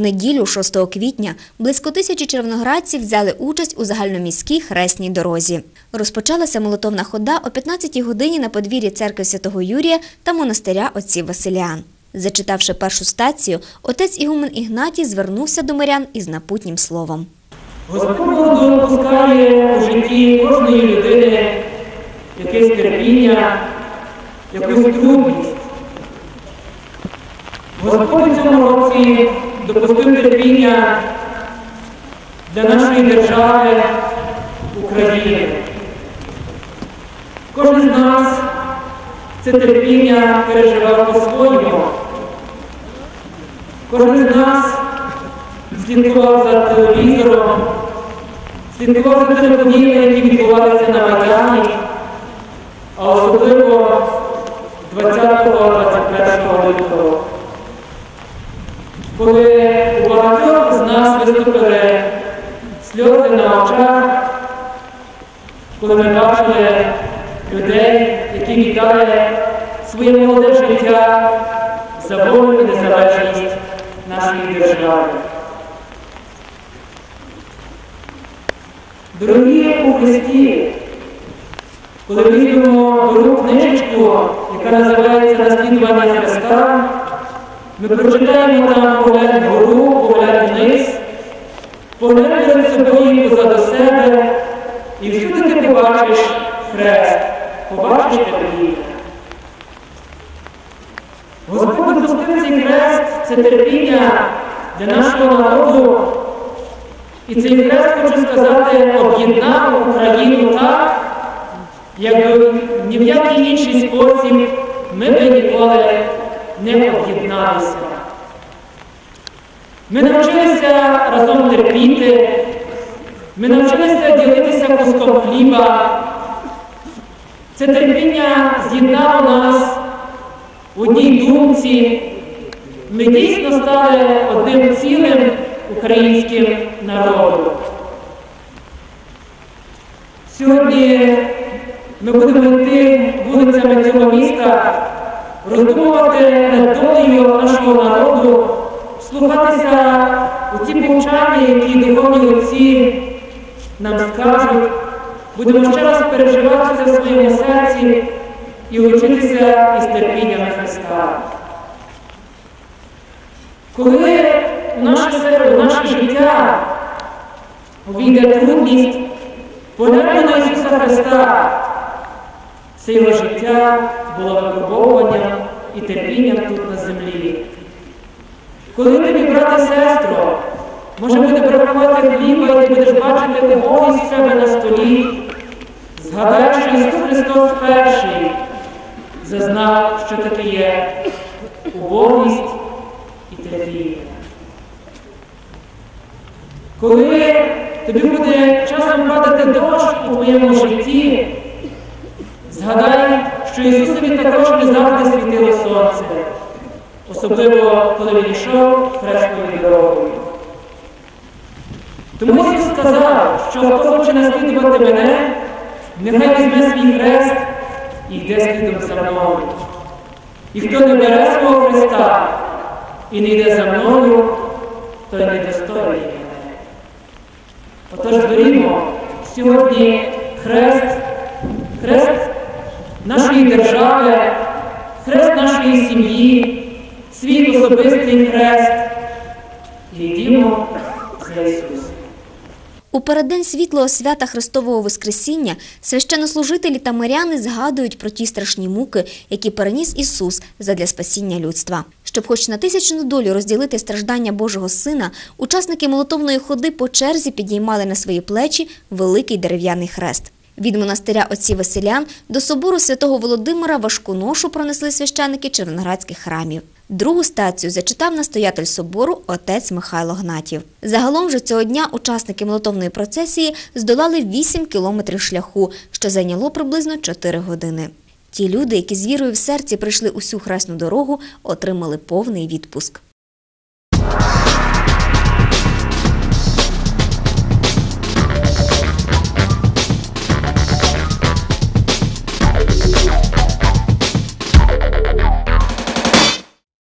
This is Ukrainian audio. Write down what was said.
неділю, 6 квітня, близько тисячі червоноградців взяли участь у загальноміській хресній дорозі. Розпочалася молотовна хода о 15-й годині на подвір'ї церкви святого Юрія та монастиря отців Василян. Зачитавши першу стацію, отець Ігумен Ігнатій звернувся до мирян із напутнім словом. Господь допускає у житті кожної людини якесь терпіння, якусь трудність. Господь цьому році допустив терпіння для нашої держави України. Кожен з нас це терпіння переживав по-своєму. Кожен з нас слідкував за телевізором, слідкував за тими подіями, які відбувалися на Майдані, а особливо 20-21 коли у багатьох з нас виступили сльози на очах, коли ми бачили людей, які віддали своє молоде життя за волю і незалежність нашої держави. Дорогі у Христі, коли візьмемо дорогу книжечку, яка називається Наслідування Христа, ми прочитаємо там погляд вгору, погляд вниз, погляд перед собою позаду себе, і всюди ти побачиш хрест, побачиш терпіння. Господь допустив цей хрест, це терпіння для нашого народу. І цей хрест, хочу сказати, об'єднав Україну так, якби ні в який інший спосіб ми би ніколи не об'єдналися. Ми навчилися разом терпіти, ми навчилися ділитися куском хліба. Це терпіння з'єднало нас в одній думці. Ми дійсно стали одним цілим українським народом. Сьогодні ми будемо йти вулицями цього міста, роздумувати долею нашого народу, слухатися у ці повчання, які духовні отці нам скажуть. Будемо ще раз переживати це в своєму серці і вчитися із терпіннями Христа. Коли у наше у наше життя увійде трудність, погляньмо на Ісуса Христа. Це його життя було випробовуванням і терпінням тут на землі. Коли тобі, брате, сестро, може буде бракувати хліба, і ти будеш бачити убогість себе на столі, згадай, що Ісус Христос перший зазнав, що таке є убогість і терпіння. Коли тобі буде часом падати дощ у твоєму житті, згадай, що Ісусові також не завжди світило сонце, особливо коли він йшов хрестною дорогою. Тому Ісус сказав, що хто хоче наслідувати мене, нехай візьме свій хрест і йде слідом за мною. І хто не бере свого Христа і не йде за мною, той не достойний мене. Отож берімо сьогодні хрест, хрест нашої держави, хрест нашої сім'ї, свій особистий хрест і йдімо за Ісусом. У переддень світлого свята Христового Воскресіння священнослужителі та миряни згадують про ті страшні муки, які переніс Ісус задля спасіння людства. Щоб хоч на тисячну долю розділити страждання Божого Сина, учасники молотовної ходи по черзі підіймали на свої плечі великий дерев'яний хрест. Від монастиря отців Василян до собору святого Володимира важку ношу пронесли священики червоноградських храмів. Другу стацію зачитав настоятель собору отець Михайло Гнатів. Загалом же цього дня учасники молотовної процесії здолали 8 кілометрів шляху, що зайняло приблизно 4 години. Ті люди, які з вірою в серці прийшли усю хресну дорогу, отримали повний відпуск.